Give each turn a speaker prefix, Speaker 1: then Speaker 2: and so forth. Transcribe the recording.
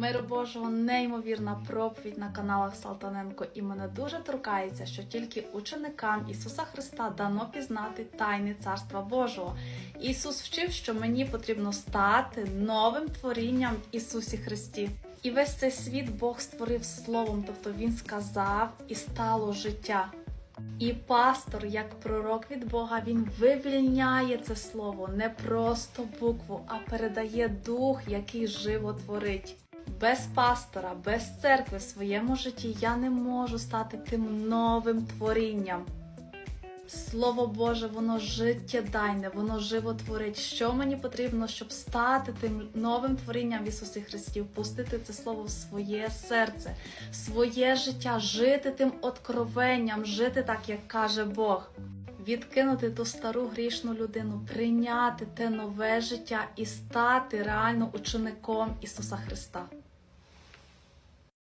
Speaker 1: Миру Божого, неймовірна проповідь на каналах Салтаненко, і мене дуже торкається, що тільки ученикам Ісуса Христа дано пізнати тайни Царства Божого. Ісус вчив, що мені потрібно стати новим творінням в Ісусі Христі. І весь цей світ Бог створив словом, тобто Він сказав і стало життя. І пастор, як пророк від Бога, він вивільняє це слово не просто букву, а передає дух, який живо творить. Без пастора, без церкви в своєму житті я не можу стати тим новим творінням. Слово Боже, воно життєдайне, воно животворить. Що мені потрібно, щоб стати тим новим творінням в Ісусі Христі, впустити це слово в своє серце, в своє життя, жити тим откровенням, жити так, як каже Бог. Відкинути ту стару грішну людину, прийняти те нове життя і стати реально учеником Ісуса Христа.